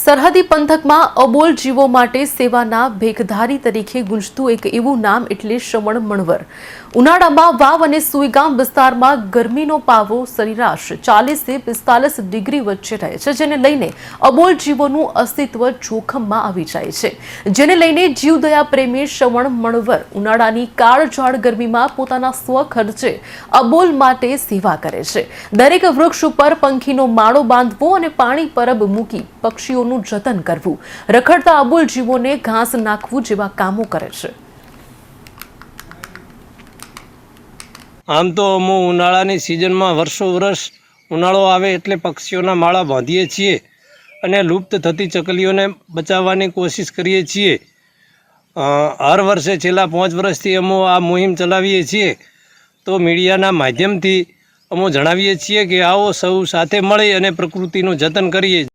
સરહદી પંથકમાં અબોલ જીવો માટે સેવાના ભેખધારી તરીકે ગુંજતું એક એવું નામ એટલે શ્રવણ મણવર. ઉનાળામાં વાવ અને સુઈગામ વિસ્તારમાં ગરમીનો પાવો સરેરાશ ચાલીસથી પિસ્તાલીસ ડિગ્રી વચ્ચે રહે છે, જેને લઈને અબોલ જીવોનું અસ્તિત્વ જોખમમાં આવી જાય છે. જેને લઈને જીવદયા પ્રેમી શ્રવણ મણવર ઉનાળાની કાળઝાળ ગરમીમાં પોતાના સ્વખર્ચે અબોલ માટે સેવા કરે છે. દરેક વૃક્ષ ઉપર પંખીનો માળો બાંધવો અને પાણી પરબ મૂકી પક્ષીઓનું જતન કરવું. રખડતા અબોલ જીવોને ઘાસ નાખવું જેવા કામો કરે છે. આમ તો અમુક ઉનાળાની સિઝનમાં વર્ષો વર્ષ ઉનાળો આવે એટલે પક્ષીઓના માળા બાંધીએ છીએ અને લુપ્ત થતી ચકલીઓને બચાવવાની કોશિશ કરીએ છીએ. હર વર્ષે છેલ્લા પાંચ વર્ષથી અમો આ મુહિમ ચલાવીએ છીએ. તો મીડિયાના માધ્યમથી અમો જણાવીએ છીએ કે આવો સૌ સાથે મળી અને પ્રકૃતિનું જતન કરીએ